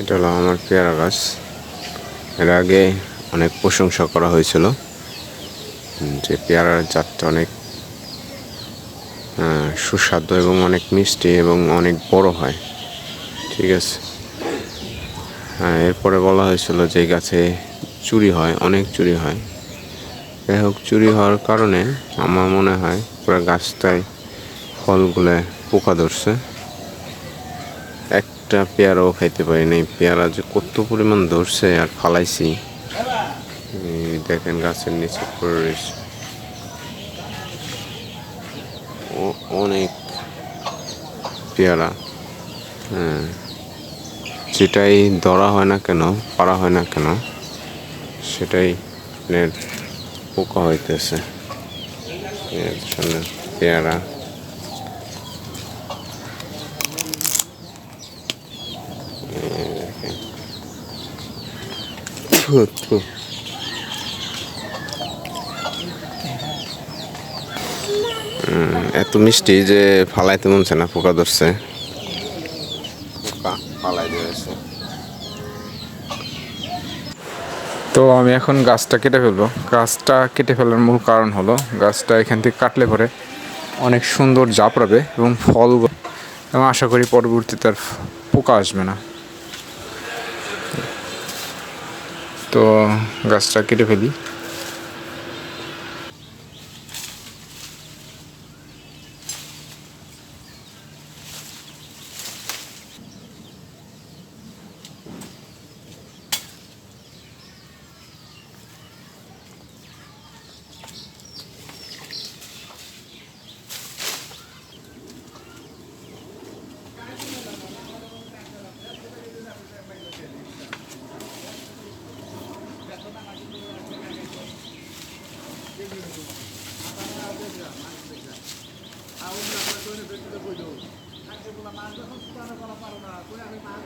এটা হলো আমার পেয়ারা গাছ। এর আগে অনেক প্রশংসা করা হয়েছিল যে পেয়ারার জাতটা অনেক সুস্বাদু এবং অনেক মিষ্টি এবং অনেক বড় হয়। ঠিক আছে। হ্যাঁ এরপরে বলা হয়েছিল যে গাছে চুরি হয়, অনেক চুরি হয়। যাই হোক, চুরি হওয়ার কারণে আমার মনে হয় পুরো গাছটায় ফলগুলো পোকা ধরছে। একটা পেয়ারাও খাইতে পারি নাই। পেয়ারা যে কত পরিমাণ ধরছে আর ফালাইছি। দেখেন গাছের নিচে পড়ে রয়েছে। অনেক পেয়ারা। হ্যাঁ। যেটাই ধরা হয় না কেন পারা হয় না কেন, সেটাই পোকা হইতেছে। পেয়ারা। এত মিষ্টি যে ফালাইতে মনছে না পোকা ধরছে। পোকা ফালাই দিয়েছে তো আমি এখন গাছটা কেটে ফেলব। গাছটা কেটে ফেলার মূল কারণ হলো গাছটা এখান থেকে কাটলে পরে অনেক সুন্দর জাপড়াবে এবং ফল এবং আশা করি পরবর্তীতে আর পোকা আসবে না। তো গাছটা কেটে ফেলি। মাছ যখন পারো না আমি মাছ